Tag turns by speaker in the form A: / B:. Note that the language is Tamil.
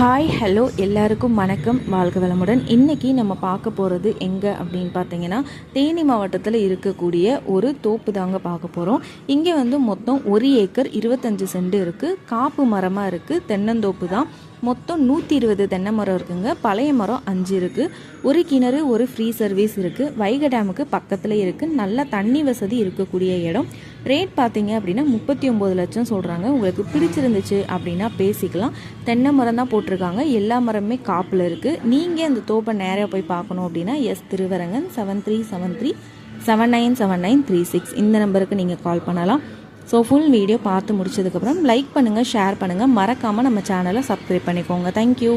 A: ஹாய் ஹலோ எல்லாருக்கும் வணக்கம். வாழ்க வளமுடன். இன்றைக்கி நம்ம பார்க்க போகிறது எங்கே அப்படின்னு பார்த்தீங்கன்னா தேனி மாவட்டத்தில் இருக்கக்கூடிய ஒரு தோப்பு தாங்க பார்க்க போகிறோம் இங்கே வந்து மொத்தம் ஒரு ஏக்கர் இருபத்தஞ்சு சென்ட் இருக்குது காப்பு மரமாக இருக்குது தென்னந்தோப்பு தான். மொத்தம் நூற்றி இருபது தென்னை மரம் இருக்குங்க. பழைய மரம் அஞ்சு இருக்குது ஒரு கிணறு ஒரு ஃப்ரீ சர்வீஸ் இருக்குது வைகை டேமுக்கு பக்கத்தில் இருக்குது நல்ல தண்ணி வசதி இருக்கக்கூடிய இடம். ரேட் பார்த்தீங்க அப்படின்னா முப்பத்தி ஒம்பது லட்சம் சொல்கிறாங்க உங்களுக்கு பிடிச்சிருந்துச்சு அப்படின்னா பேசிக்கலாம். தென்னை மரம் தான் போட்டிருக்காங்க. எல்லா மரமுமே காப்பில் இருக்குது நீங்கள் அந்த தோப்பை நேராக போய் பார்க்கணும் அப்படின்னா S Thiruvarangan seven three seven three seven nine seven nine three six இந்த நம்பருக்கு நீங்கள் கால் பண்ணலாம். ஸோ ஃபுல் வீடியோ பார்த்து முடிச்சதுக்கப்புறம் லைக் பண்ணுங்கள் ஷேர் பண்ணுங்கள் மறக்காமல் நம்ம சேனலை சப்ஸ்கிரைப் பண்ணிக்கோங்க. தேங்க்யூ